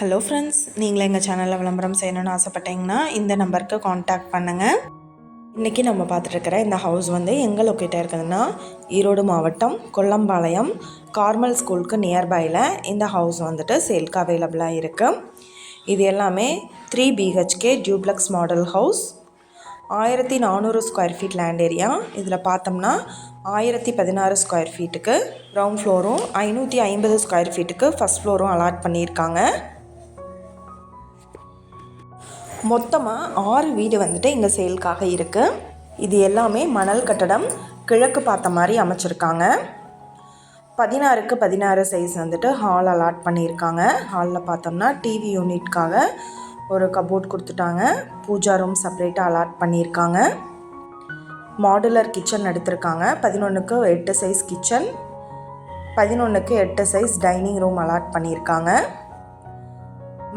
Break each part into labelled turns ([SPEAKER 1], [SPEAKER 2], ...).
[SPEAKER 1] Hello friends நீங்களும் எங்கள் சேனலில் விளம்பரம் செய்யணும்னு ஆசைப்பட்டீங்கன்னா இந்த நம்பருக்கு காண்டாக்ட் பண்ணுங்கள் இன்றைக்கி நம்ம பார்த்துட்ருக்கிற இந்த ஹவுஸ் வந்து எங்கே லொக்கேட்டாக இருக்குதுன்னா ஈரோடு மாவட்டம் கொல்லம்பாளையம் கார்மல் ஸ்கூலுக்கு நியர்பையில் இந்த ஹவுஸ் வந்துட்டு சேல்க்கு அவைலபிளாக இருக்குது இது எல்லாமே three BHK duplex model house ஆயிரத்தி நானூறு ஸ்கொயர் ஃபீட் லேண்ட் ஏரியா இதில் பார்த்தோம்னா ஆயிரத்தி பதினாறு ஸ்கொயர் ஃபீட்டுக்கு கிரவுண்ட் ஃப்ளோரும் ஐநூற்றி ஐம்பது ஸ்கொயர் ஃபீட்டுக்கு ஃபஸ்ட் ஃப்ளோரும் அலாட் பண்ணியிருக்காங்க. மொத்தமாக ஆறு வீடு வந்துட்டு இந்த செயலுக்காக இருக்குது இது எல்லாமே மணல் கட்டடம் கிழக்கு பார்த்த மாதிரி அமைச்சிருக்காங்க. பதினாறுக்கு பதினாறு சைஸ் வந்துட்டு ஹால் அலாட் பண்ணியிருக்காங்க. ஹாலில் பார்த்தோம்னா டிவி யூனிட்காக ஒரு கபோர்ட் கொடுத்துட்டாங்க. பூஜா ரூம் செப்பரேட்டாக அலாட் பண்ணியிருக்காங்க. மாடுலர் கிச்சன் எடுத்திருக்காங்க. பதினொன்றுக்கு எட்டு சைஸ் கிச்சன் பதினொன்றுக்கு எட்டு சைஸ் டைனிங் ரூம் அலாட் பண்ணியிருக்காங்க.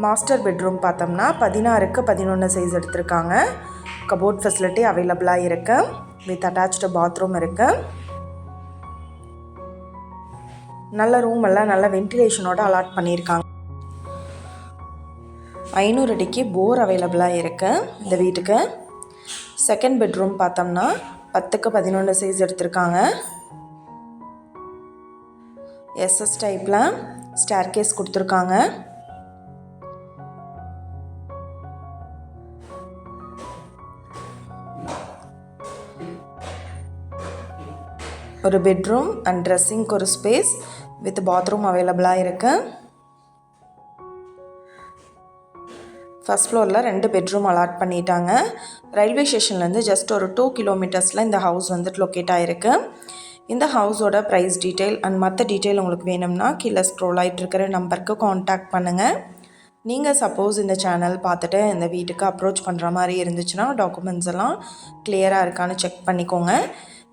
[SPEAKER 1] மாஸ்டர் பெட்ரூம் பார்த்தோம்னா பதினாறுக்கு பதினொன்று சைஸ் எடுத்திருக்காங்க. கபோர்ட் ஃபெசிலிட்டி அவைலபிளாக இருக்குது வித் அட்டாச்சு பாத்ரூம் இருக்குது நல்ல ரூம் எல்லாம் நல்ல வென்டிலேஷனோட அலாட் பண்ணியிருக்காங்க. ஐநூறு அடிக்கு போர் அவைலபிளாக இருக்குது இந்த வீட்டுக்கு. செகண்ட் பெட்ரூம் பார்த்தோம்னா பத்துக்கு பதினொன்று சைஸ் எடுத்திருக்காங்க. எஸ்எஸ் டைப்பில் ஸ்டேர்கேஸ் கொடுத்துருக்காங்க. ஒரு பெட்ரூம் அண்ட் ட்ரெஸ்ஸிங்க்கு ஒரு ஸ்பேஸ் வித் பாத்ரூம் அவைலபிளாக இருக்குது ஃபஸ்ட் ஃப்ளோரில் ரெண்டு பெட்ரூம் அலாட் பண்ணிட்டாங்க. ரயில்வே ஸ்டேஷன்லேருந்து ஜஸ்ட் ஒரு டூ கிலோமீட்டர்ஸில் இந்த ஹவுஸ் வந்துட்டு லொக்கேட் ஆகிருக்கு இந்த ஹவுஸோட ப்ரைஸ் டீட்டெயில் அண்ட் மற்ற டீட்டெயில் உங்களுக்கு வேணும்னா கீழே ஸ்க்ரோல் ஆகிட்டு இருக்கிற நம்பருக்கு காண்டாக்ட் பண்ணுங்கள் நீங்கள் சப்போஸ் இந்த சேனல் பார்த்துட்டு இந்த வீட்டுக்கு அப்ரோச் பண்ணுற மாதிரி இருந்துச்சுன்னா டாக்குமெண்ட்ஸ் எல்லாம் கிளியராக இருக்கான்னு செக் பண்ணிக்கோங்க.